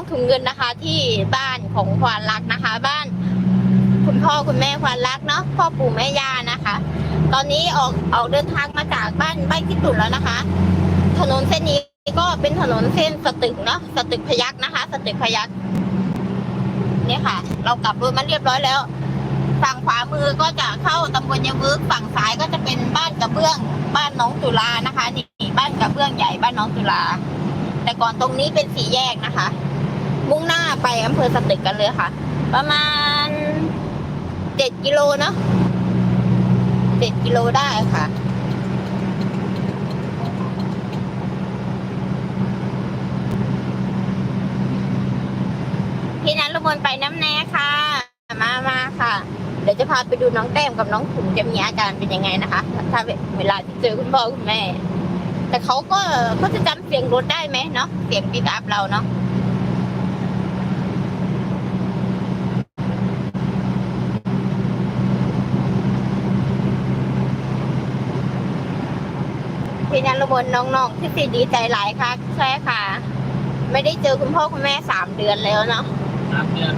องถุงเงินนะคะ ที่บ้านของควานรักนะคะ บ้าน คุณพ่อคุณแม่ควานรักเนาะพ่อปู่แม่ย่านะคะ ตอนนี้ออกออกเดินทางมาจากบ้านบ้านที่ตุ่นแล้วนะคะ ถนนเส้นนี้ก็เป็นถนนเส้นสตึกเนาะสตึกพยักนะคะ สตึกพยักเนี่ยค่ะ เรากลับรถมาเรียบร้อยแล้ว ฝั่งขวามือก็จะเข้าตำบลยะวึกฝั่งซ้ายก็จะเป็นบ้านกระเบื้อง บ้านน้องตุลานะคะนี่บ้านกระเบื้องใหญ่บ้านน้องตุลาแต่ก่อนตรงนี้เป็นสี่แยกนะคะ มุ่งหน้าไปอำเภอสตึกกันเลยค่ะ ประมาณเจ็ดกิโลเนาะเจ็ดกิโลได้ค่ะพี่นันละมนไปน้ำแน่ค่ะ มามาค่ะ เดี๋ยวจะพาไปดูน้องแต้มกับน้องขุนจะมีอาการเป็นยังไงนะคะ ถ้าเวลาที่เจอคุณพ่อคุณแม่ แต่เขาก็เขาจะจำเสียงรถได้ไหมเนาะ เสียงปิกอัพเราเนาะ พี่นันละมนน้องๆที่สิดีใจหลายค่ะใช่ค่ะ ไม่ได้เจอคุณพ่อคุณแม่สามเดือนแล้วเนาะสามเดือน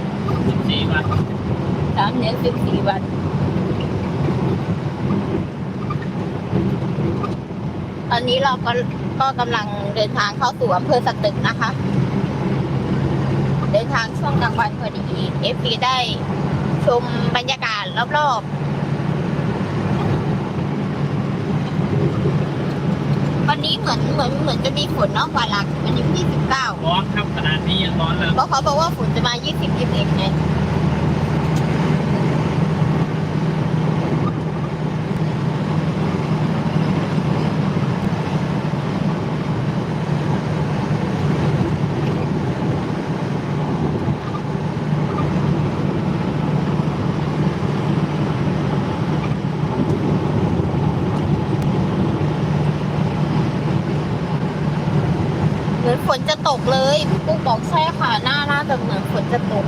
สิบสี่วันสามเดือนสิบสี่วันตอนนี้เราก็ก็กำลังเดินทางเข้าสู่อำเภอสตึกนะคะ เดินทางช่วงกลางวันพอดีเอฟซีได้ชมบรรยากาศรอบๆ วันนี้เหมือนเหมือนเหมือนจะมีฝนเนาะกว่าหลักวันนี้ที่สิบเก้าร้อนครับขนาดนี้ยังร้อนเลยเพราะเขาบอกว่าฝนจะมายี่สิบยี่สิบเอ็ดไง นฝนจะตกเลยพี่ปุ๊กบอกใช่ค่ะหน้าน่าจะเหมือนฝนจะตก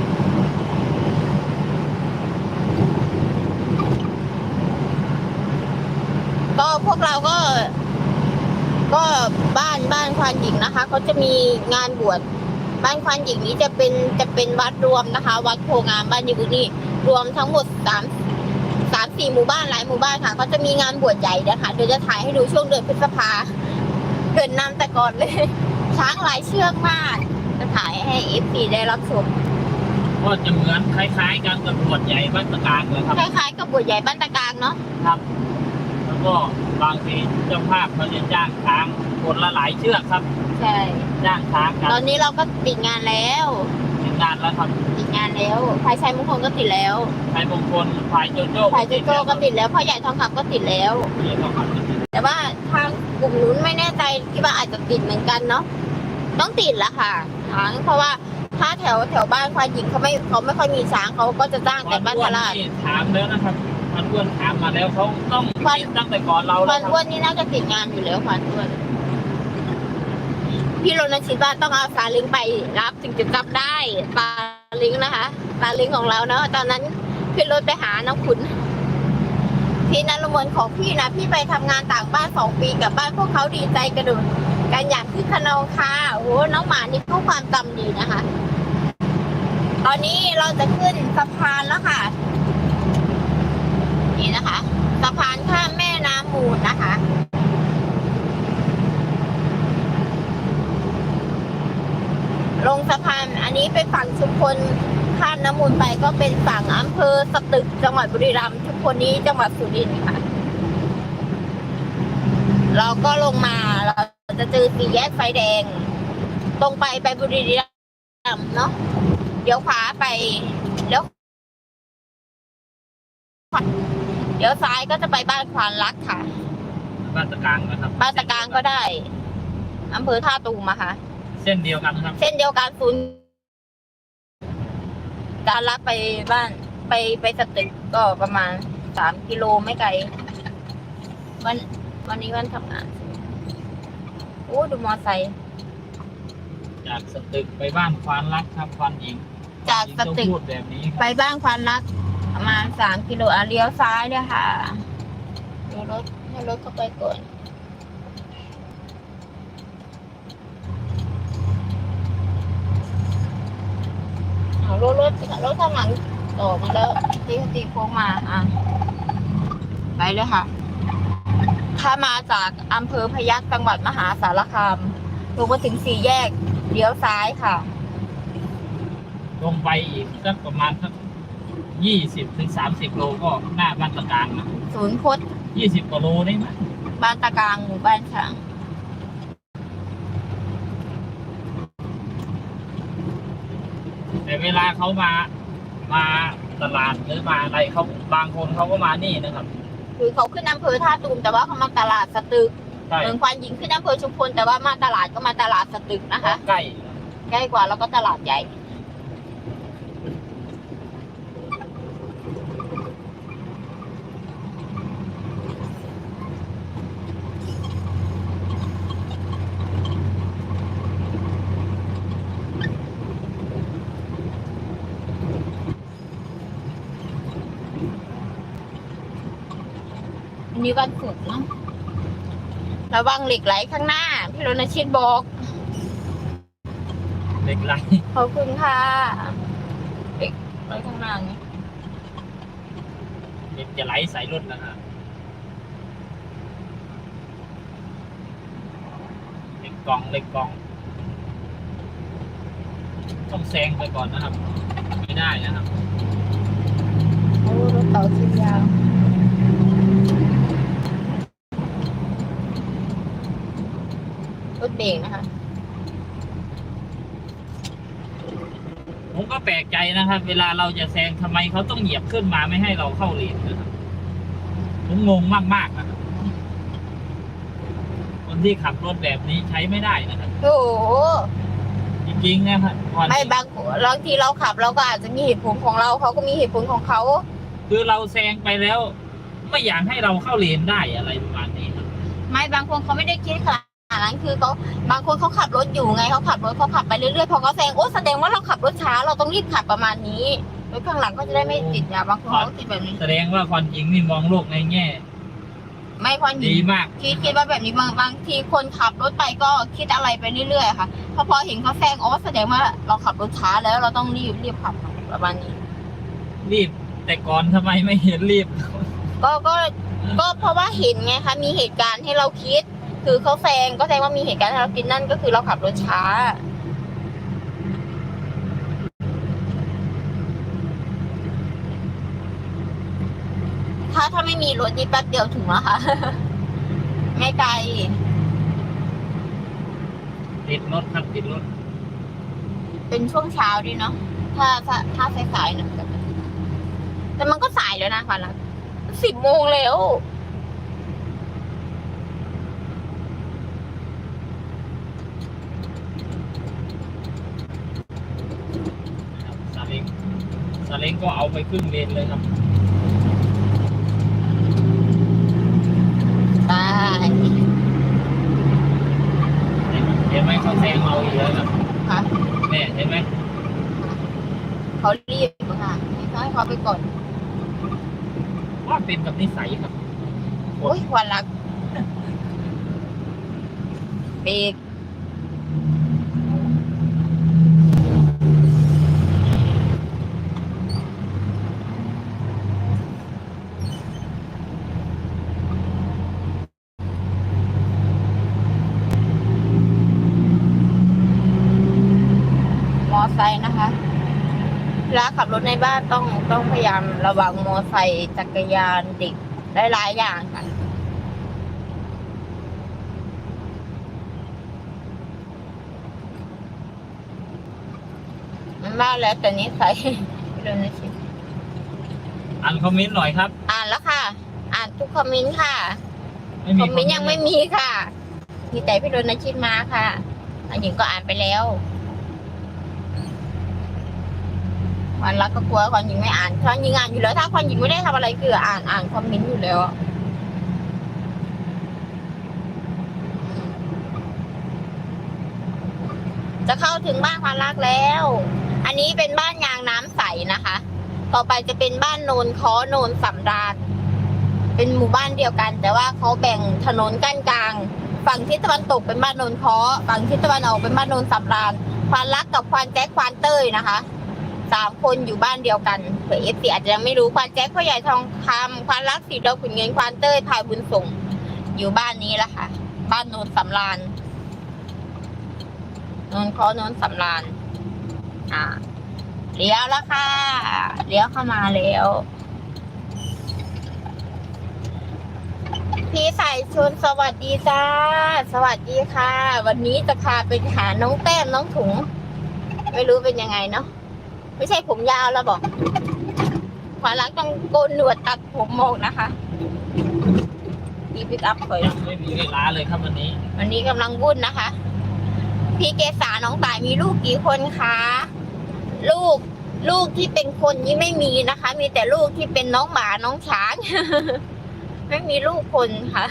ก็พวกเราก็ ก็บ้านบ้านควานหญิงนะคะเขาจะมีงานบวชบ้านควานหญิงนี้จะเป็นจะเป็นวัดรวมนะคะ วัดโพงามบ้านยูนี่รวมทั้งหมดสามสามสี่หมู่บ้านหลายหมู่บ้านค่ะเขาจะมีงานบวชใหญ่นะคะเดี๋ยวจะถ่ายให้ดูช่วงเดือนพฤษภาเกินน้ำแต่ก่อนเลย ช้างหลายเชือกมาก จะถ่ายให้เอฟซีได้รับชม ก็จะเหมือนคล้ายๆกันกับขวดใหญ่บ้านตะการเลยครับ คล้ายๆกับบวชใหญ่บ้านตะกลางเนาะ ครับ แล้วก็บางทีเจ้าภาพเขาจะจ้างช้างคนละหลายเชือกครับ ใช่ จ้างช้างกันตอนนี้เราก็ติดงานแล้วถึงงานแล้วครับติดงานแล้วภายชัยมงคลก็ติดแล้วไทยมงคลพายโจโจ้ภายโจโจ้ก็ติดแล้วพ่อใหญ่ทองคำก็ติดแล้วเรียกว่าครับแต่ว่าทาง กลุ่มนู้นไม่แน่ใจที่ว่าอาจจะติดเหมือนกันเนาะต้องติดละค่ะช้างเพราะว่าถ้าแถวแถวบ้านควายหญิงเขาไม่เขาไม่ค่อยมีช้างเขาก็จะจ้างแต่บ้านพลาดนี่ถามแล้วนะครับพันอ้วนถามมาแล้วเขาต้องวันติดตั้งแต่ก่อนเราคแล้วัวนครับอ้วนนี่น่าจะติดงานอยู่แล้วควันอ้วนพี่โรนันชิดว่าต้องเอาซาเลิงไปรับถึงจะจับได้ซาเลิงนะคะซาเลิงของเราเนาะตอนนั้นขึ้นรถไปหาน้องขุน พี่นันละมนของพี่นะพี่ไปทำงานต่างบ้านสองปีกับบ้านพวกเขาดีใจกระโดดกันอย่างคือขนองค่ะโอ้โหน้องหมานี่ก็ความจำดีนะคะ ตอนนี้เราจะขึ้นสะพานแล้วค่ะ นี่นะคะสะพานข้ามแม่น้ำมูลนะคะลงสะพานอันนี้ไปฝั่งชุมพล ข้ามน้ำมูลไปก็เป็นฝั่งอำเภอสตึกจังหวัดบุรีรัมย์ชุมพลนี้จังหวัดสุรินทร์ค่ะ เราก็ลงมาเราจะเจอสี่แยกไฟแดง ตรงไปไปบุรีรัมย์เนาะเดี๋ยวขวาไปเดี๋ยวเดี๋ยวซ้ายก็จะไปบ้านควานรักค่ะ บ้านตะการนะครับบ้านตะกลางก็ได้อำเภอท่าตูมอะค่ะ เส้นเดียวกันครับ เส้นเดียวกันศูนย์ การรับไปบ้านไปไปสตึกก็ประมาณสามกิโลไม่ไกล วันวันนี้วันทำงาน โอ้ดูมอไซค์จากสตึกไปบ้านควานรักครับควานหญิงจากสตึกหญิงองพูดแบบนี้คไปรับบ้านควานรัก ประมาณสามกิโลอะเลี้ยวซ้ายเนี่ยค่ะ ดูรถให้รถเข้าไปก่อน รถรถรถข้างหลังต่อมาแล้วที่ตีโค้งมาอะไปเลยค่ะ ถ้ามาจากอำเภอพยัคฆ์จังหวัดมหาสารคามลงมาถึงสี่แยกเลี้ยวซ้ายค่ะ ลงไปอีกสักประมาณสักยี่สิบถึงสามสิบโลก็หน้าบ้านตะกลางนะศูนย์โคดยี่สิบกว่าโลได้ไหมบ้านตะกลางหมู่บ้านช้าง แต่ เวลาเขามามาตลาดหรือมาอะไรเขาบางคนเขาก็มานี่นะครับ คือเขาขึ้นอำเภอท่าตูมแต่ว่าเขามาตลาดสตึกใช่เมืองควานหญิงขึ้นอำเภอชุมพลแต่ว่ามาตลาดก็มาตลาดสตึกนะคะ ใกล้ ใกล้กว่าแล้วก็ตลาดใหญ่ อั นนี้วันศุกร์เนาะระวังเหล็กไหลข้างหน้า พี่รณชิตบอกเด็กไรขอบคุณค่ะเหล็กไหลข้างหน้าไงเด็กจะไหลใส่รถนะฮะเล็กกล่องเล็กกล่องต้องแซงไปก่อนนะครับ ไม่ได้นะครับ โอ้รถต่อคิวยาวรถ เบรกนะคะ ผมก็แปลกใจนะครับ เวลาเราจะแซงทำไมเขาต้องเหยียบขึ้นมาไม่ให้เราเข้าเลนนะครับผมงงมากๆนะครับคนที่ขับรถแบบนี้ใช้ไม่ได้นะครับ โอ้โหจริงๆนะครับก่อนไม่บางบางทีเราขับเราก็อาจจะมีเหตุผลของเราเขาก็มีเหตุผลของเขา คือเราแซงไปแล้ว ไม่อยากให้เราเข้าเลนได้อะไรประมาณนี้ครับไม่บางคนเขาไม่ได้คิดขนาด นั้นคือเขาบางคนเขาขับรถอยู่ไงเขาขับรถเขาขับไปเรื่อยๆพอเขาแซงโอ้แสดงว่าเราขับรถช้าเราต้องรีบขับประมาณนี้รถข้างหลังก็จะได้ไม่ติดยาบางคนเขาก็ติดแบบนี้แสดงว่าความจริงนี่มองโลกในแง่ ไม่พอหญิดีงมาก คิดคิดว่าแบบนี้บางบางทีคนขับรถไปก็คิดอะไรไปเรื่อยๆค่ะพอพอเห็นเขาแซงอ๋อแสดงว่าเราขับรถช้าแล้วเราต้องรีบรีบขับประมาณนี้ รีบแต่ก่อนทำไมไม่เห็นรีบ ก็ก็ก็เพราะว่าเห็นไงคะมีเหตุการณ์ให้เราคิด คือเขาแซงก็แสดงว่ามีเหตุการณ์ให้เราคิดนั่นก็คือเราขับรถช้า ถ้าถ้าไม่มีรถนี่แป๊บเดียวถึงแล้วค่ะ ไม่ไกล ติดรถครับติดรถเป็นช่วงเช้าดีเนาะ ถ้าถ้าถ้าสายๆหน่อยก็จะแต่มันก็สายแล้วนะค่ะละสิบโมงแล้ว นะครับซาเล้ง ซาเล้งก็เอาไปครึ่งเลนเลยครับตายเห็นไหมเขาแซงเราอีกแล้วครับค่ะเนี่ยเห็นไหมเขารีบค่ะให้เขาให้เขาไปก่อนว่าเป็นกับนิสัยครับ โอ้ยวันรักเบรก ไซค์นะคะเวลาขับรถในบ้านต้องต้องพยายามระวังมอไซค์จักรยานเด็กหลายๆอย่างค่ะ มันมากแล้วแต่นิสัยเรื่องนี้สิอ่านคอมเมนต์หน่อยครับ อ่านแล้วค่ะ อ่านทุกคอมเมนต์ค่ะไม่คมีอมเมนต์ยังไม่มีค่ะ มีแต่พี่โดนชิดมาค่ะอันหญิงก็อ่านไปแล้ว วันรักก็กลัวความหญิงไม่อ่านความหญิงอ่านอยู่แล้ว ถ้าความหญิงไม่ได้ทำอะไรคืออ่านอ่านคอมเมนต์อยู่แล้วจะเข้าถึงบ้านความรักแล้ว อันนี้เป็นบ้านยางน้ำใสนะคะ ต่อไปจะเป็นบ้านโนนค้อโนนสำราญเป็นหมู่บ้านเดียวกัน แต่ว่าเขาแบ่งถนนกั้นกลาง ฝั่งทิศตะวันตกเป็นบ้านโนนค้อฝั่งทิศตะวันออกเป็นบ้านโนนสำราญควานรักกับควานแจ็คควานเต้ยนะคะ สามคนอยู่บ้านเดียวกันเผื่อเอฟซีอาจจะยังไม่รู้ควานแจ็คพ่อใหญ่ทองคำควานรักสีดอกขุนเงินควานเต้ยพายบุญส่ง อยู่บ้านนี้แหละค่ะ บ้านโนนสำรานโนนเคอโนนสำรานอ่าเลี้ยวแล้วค่ะเลี้ยวเข้ามาแล้วพี่สายชนสวัสดีจ้า สวัสดีค่ะ วันนี้จะพาไปหาน้องแต้มน้องถุง ไม่รู้เป็นยังไงเนาะ ไม่ใช่ผมยาวแล้วบอกขวาลักต้องโกนหนวดตัดผมหมอกนะคะพี่พิกอัพเลยไม่มีเวลาเลยครับวันนี้ วันนี้กำลังวุ่นนะคะ พี่เกษาน้องตายมีลูกกี่คนคะลูกลูกที่เป็นคนนี่ไม่มีนะคะ มีแต่ลูกที่เป็นน้องหมาน้องช้าง ไม่มีลูกคนค่ะ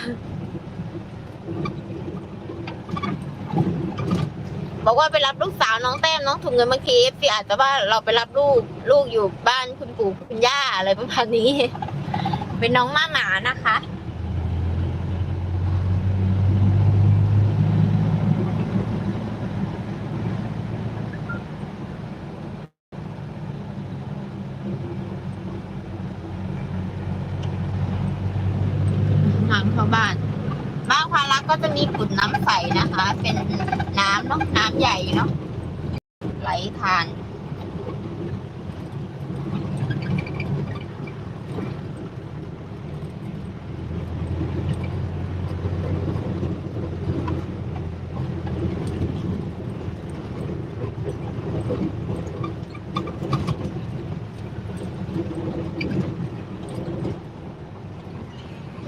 บอกว่าไปรับลูกสาวน้องแต้มน้องถุงเงินเมื่อกี้พี่อาจจะว่าเราไปรับลูกลูกอยู่บ้านคุณปู่คุณย่าอะไรประมาณนี้ เป็นน้องมาหมานะคะ ทางเข้าบ้าน บ้านควารักก็จะมีกุดน้ำใสนะคะ เป็นน้ำเนาะน้ำ ใหญ่เนาะไหลทาน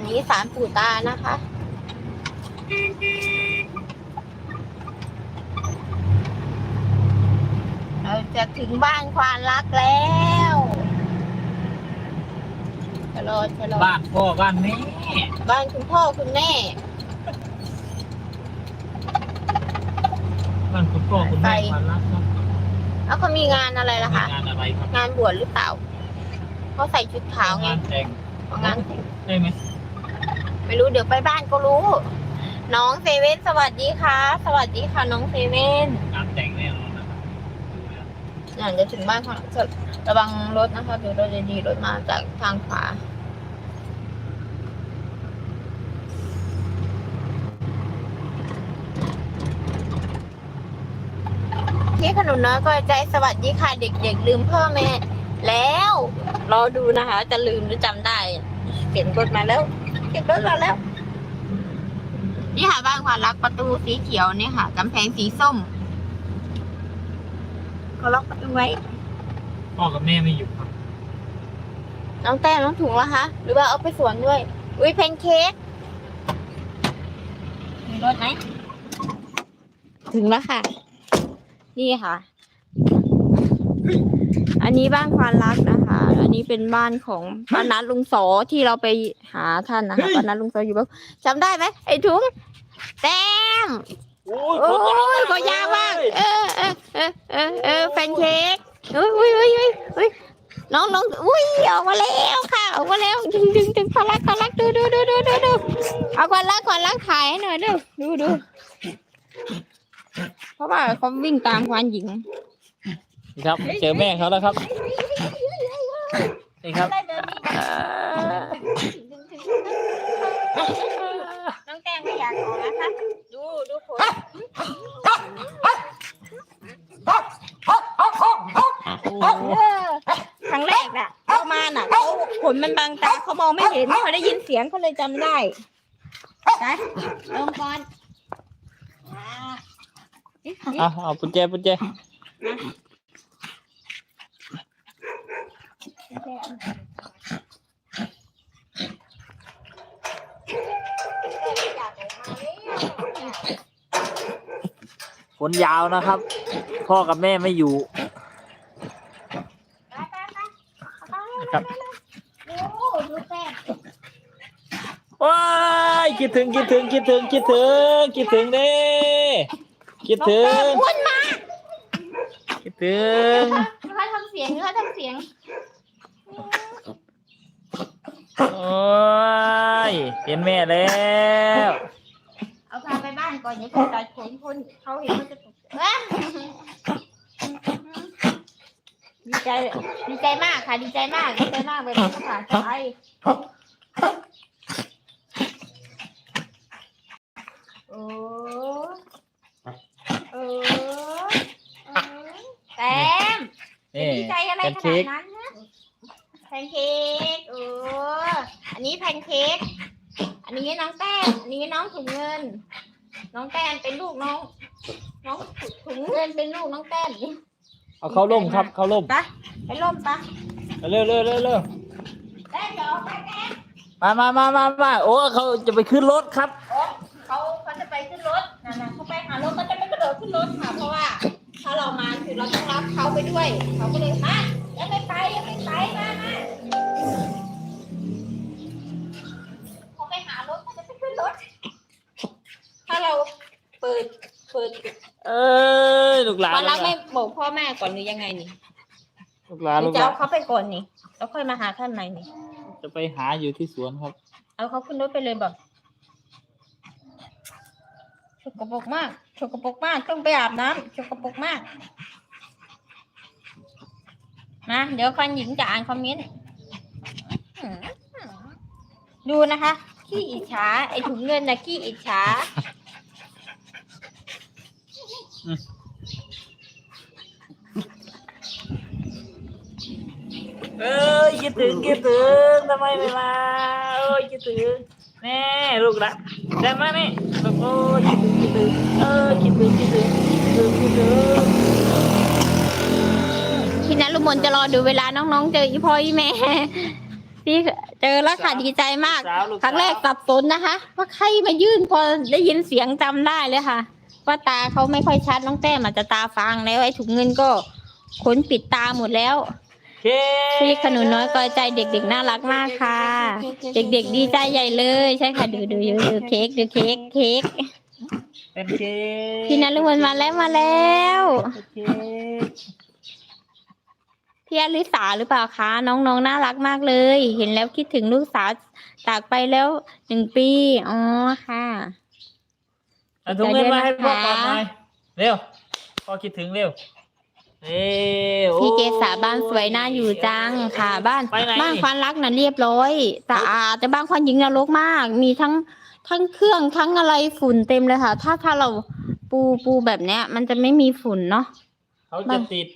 นนี้สารปู่ตานะคะ เราจะ ถึงบ้านควานรักแล้วชะลอชะลอบ้านพ่อบ้านแม่บ้านคุณพ่อคุณแม่บ้านคุณพ่อคุณแม่ความรักครับแล้วเขามีงานอะไรล่ะมีคะ งานอะไรครับงานบวชหรือเปล่าเขาใส่ชุดขาวไงงานแต่งงานได้ไหมไม่รู้เดี๋ยวไปบ้านก็รู้ น้องเซเว่นสวัสดีค่ะ สวัสดีค่ะน้องเซเว่นงานแต่งแน่นอนนะครับ อย่างจะถึงบ้านของระวังรถนะคะดูรถดีๆรถมาจากทางขวาพี่ขนุนน้อยก็ใจสวัสดีค่ะเด็กๆลืมพ่อแม่แล้วรอดูนะคะ จะลืมหรือจำได้เขียนรถมาแล้วเขียนรถมาแล้ว นี่ค่ะบ้านความรักประตูสีเขียวเนี่ยค่ะกำแพงสีส้ม ก็ล็อกประตูไว้ พ่อกับแม่ไม่อยู่ครับน้องแต้มน้องถุงแล้วคะ หรือว่าเอาไปสวนด้วย อุ้ยแพนเค้กมีรถไหม ถึงแล้วค่ะ นี่ค่ะ อันนี้บ้านควานรักนะคะ อันนี้เป็นบ้านของป้านัดลุงโสที่เราไปหาท่านนะคะป้านัดลุงโสอยู่บ้านจำได้ไหมไอ้ถุงแต้ม โอ้โอ้ยก็ยากมากเออเออเออเออเออแพนเค้กอุ้ยอุ้ยอุ้ยอุ้ยอุ้ยน้องน้องอุ้ยออกมาแล้วค่ะออกมาแล้วดึงดึงดึงขอรักขอรักดูดูดูดูดูดูเอาขอรักขอรักถ่ายให้หน่อยดูดูดูเพราะว่าเขาวิ่งตามควานหญิงครับ เจอแม่เขาแล้วครับนี่ครับเออน้องแก้ มไม่อยากออกนะคะ ดูดูผลเออครั้งแรกน่ะเขามาน่ะเขาผลมันบางตาเขามองไม่เห็นเขาได้ยินเสียงเขาเลยจำได้นะลงก่อนอ่านี่นี่เอาเอาปุญแจปุญแจอ ฝนยาวนะครับ พ่อกับแม่ไม่อยู่ครับว้ายคิดถึงคิดถึงคิดถึงคิดถึงคิดถึงเด้คิดถึงอ้วนมาคิดถึงเขาทำเสียงเขาทำเสียงโอ้ยเห็นแม่แล้ว เอาพาไปบ้านก่อนอย่าเพิ่งตัดผมคนเขาเห็นเขาจะตกใจเอ้ยดีใจดีใจมากค่ะ ดีใจมากดีใจมากเลยค่ะใจโอ้เออเออแต้มนี่ดีใจอะไรแพนขเค้นากดนั้นนะแพนเค้กเอออันนี้แพนเค้ก อันนี้น้องแต้มอันนี้น้องถุงเงิน น้องแต้มเป็นลูกน้อง น้องถุงเงินเป็นลูกน้องแต้มเอาเข้าร่มครับ เข้าร่ม ไปไปร่มปะเร็วเร็วเร็วเร็วแต้มเดี๋ยวไปแต้มมามามามามาโอ้เขาจะไปขึ้นรถครับ เขาเขาจะไปขึ้นรถนั่นนะเขาไปหารถเขาจะไม่กระโดดขึ้นรถค่ะ เพราะว่า ถ้าเรามาคือเราต้องรับเขาไปด้วย เขาก็เลยมายังไม่ไปยังไม่ไปมามาเขา ขาจะไปขึ้นรถ ถ้าเราเปิดเปิดเอ้ยลูกหลานวันลูรักกหลาไม่นบอกพ่อแม่ก่อนหรือยังไงนี่ลูกหลานหรืลูอกจะหลาเอานเขาไปก่อนนี่ แล้วค่อยมาหาข้างในนี่ จะไปหาอยู่ที่สวนครับ เอาเขาขึ้นรถไปเลยบอกสกปรกมากสกปรกมากต้องไปอาบน้ำสกปรกมากมาเดี๋ยวฟันหญิงจะอ่านคอมเมนต์อืมดูนะคะ ขี้อิจฉาไอถุงเงินนะขี้อิจฉาเอ้ยคิดถึงคิดถึงทำไมไม่มาเอ้ยคิดถึงแน่ลูกหลานได้ไหมนี่ลูกโอ้ยคิดถึงคิดถึงเออคิดถึงคิดถึงคิดถึงคิดถึงพี่นัทลุมนจะรอดูเวลาน้องๆเจออีพ่ออีแม่ พี่เจอแล้วค่ะดีใจมากสาวลูกครั้งแรกสับสนนะคะ ว่าใครมายื่นพอได้ยินเสียงจำได้เลยค่ะ ว่าตาเขาไม่ค่อยชัดน้องแต้มอาจจะตาฟางแล้วไอ้ถุงเงินก็ขนปิดตาหมดแล้วเค้กพี่ขนุนน้อยกอยใจเด็กๆน่ารักมากค่ะ เด็กๆดีใจใหญ่เลยใช่ค่ะดูดูดูดูเค้กดูเค้กเค้กเป็นเค้กพี่นัทลุมนมาแล้วมาแล้วเค้ก พี่อลิสาหรือเปล่าคะ น้องๆน่ารักมากเลย เห็นแล้วคิดถึงลูกสาวจากไปแล้วหนึ่งปี อ๋อค่ะเอาถุงเงินมาให้พ่อก่อนหน่อยเร็วพ่อคิดถึงเร็วเอ้ยโอ้ พี่เกษาบ้านสวยน่าอยู่จังค่ะ บ้านไปไหน บ้านควันรักน่ะเรียบร้อยสะอาดแต่บ้านควันหญิงน่ะรกมาก มีทั้งทั้งเครื่องทั้งอะไรฝุ่นเต็มเลยค่ะ ถ้าถ้าเราปูปูแบบเนี้ย มันจะไม่มีฝุ่นเนาะ เขาจะติด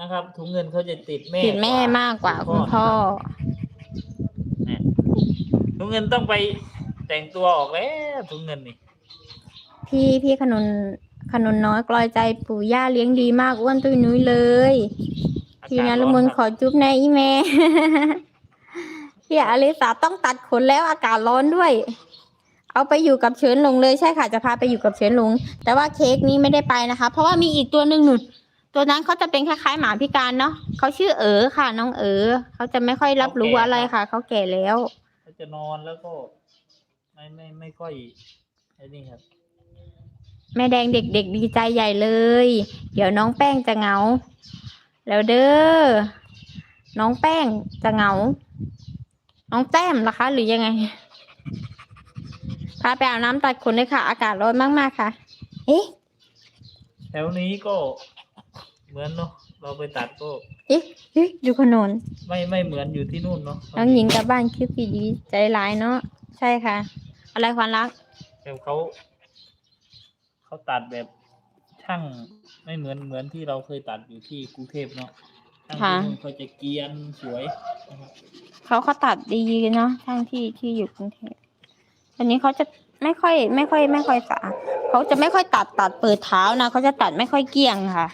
นะครับถุงเงินเขาจะติดแม่ติดแม่มากกว่าคุณพ่อเนี่ยถุงเงินต้องไปแต่งตัวออกแล้วถุงเงินนี่พี่พี่ขนุนขนุนน้อยกลอยใจปู่ย่าเลี้ยงดีมากอ้วนตุ้ยนุ้ยเลยพี่นรมนขอจุ๊บในอีแม่พี่อลิสาต้องตัดขนแล้วอากาศร้อนด้วย เอาไปอยู่กับเฉินหลงเลยใช่ค่ะจะพาไปอยู่กับเฉินหลง แต่ว่าเค้กนี้ไม่ได้ไปนะคะ เพราะว่ามีอีกตัวหนึ่งหนุด ตัวนั้นเขาจะเป็นคล้ายๆหมาพิการเนาะเขาชื่อเอ๋อค่ะ น้องเอ๋อเขาจะไม่ค่อยรับรู้อะไรค่ะเขาแก่แล้ว เขาจะนอนแล้วก็ ไม่ไม่ไม่ค่อยไอ้นี่ครับ แม่แดงเด็กๆดีใจใหญ่เลย เดี๋ยวน้องแป้งจะเหงา แล้วเด้อน้องแป้งจะเหงา น้องแต้มล่ะคะ หรือยังไงพาไปอาบน้ำตัดขนเลยค่ะ อากาศร้อนมากๆค่ะ เอ๊ะแถวนี้ก็ เหมือนเนาะเราไปตัดก็เอ๊ะเอ๊ะดูขนนไม่ไม่เหมือนอยู่ที่นู่นเนาะน้องหญิงกลับบ้านคิดปีดีใจร้ายเนาะใช่ค่ะ อะไรความรักแต่เขาเขาตัดแบบช่างไม่เหมือนเหมือนที่เราเคยตัดอยู่ที่กรุงเทพเนาะช่างค่ะที่นู่นเขาจะเกรียนสวยนะครับเขาเขาตัดดีเนาะทั้งที่ที่อยู่กรุงเทพอันนี้เขาจะไม่ค่อย ไม่ค่อย ไม่ค่อยสะอาดเขาจะไม่ค่อยตัดตัดเปิดเท้านะเขาจะตัดไม่ค่อยเกลี่ยงค่ะ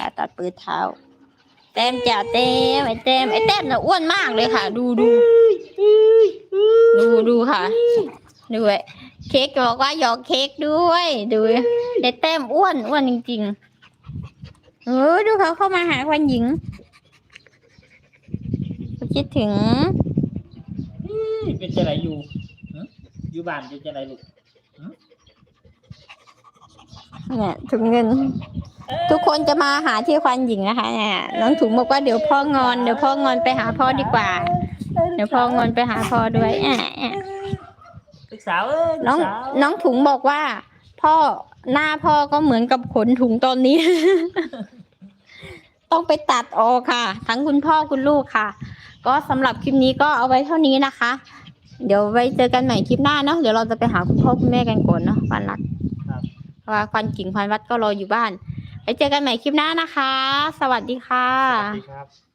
ตัดตัดเปิดเท้าแต้มจ่าแต้มไอ้แต้มไอ้แต้มน่ะอ้วนมากเลยค่ะ ดูดูดูดูค่ะดูไอ้เค้กบอกว่าหยอกเค้กด้วยดูไอ้แต้มอ้วนอ้วนจริงๆเออดูเขาเข้ามาหาควันหญิงคิดถึงเป็นจะไรอยู่หึอยู่บ้านเป็นจะไรลูกเนี่ยถุงเงิน ทุกคนจะมาหาที่ควันหญิงนะคะเนี่ยน้องถุงบอกว่าเดี๋ยวพ่องอนเดี๋ยวพ่องอนไปหาพ่อดีกว่า เดี๋ยวพ่องอนไปหาพ่อด้วยอะสาวเอ้น้องน้องถุงบอกว่า พ่อหน้าพ่อก็เหมือนกับขนถุงตอนนี้ ต้องไปตัดออกค่ะ ทั้งคุณพ่อคุณลูกค่ะ ก็สำหรับคลิปนี้ก็เอาไว้เท่านี้นะคะ เดี๋ยวไว้เจอกันใหม่คลิปหน้าเนาะเดี๋ยวเราจะไปหาคุณพ่อคุณแม่กันก่อนเนาะควันรักเพราะว่าควันกิ่งควันวัดก็รออยู่บ้าน เจอกันใหม่คลิปหน้านะคะ สวัสดีค่ะ สวัสดีครับ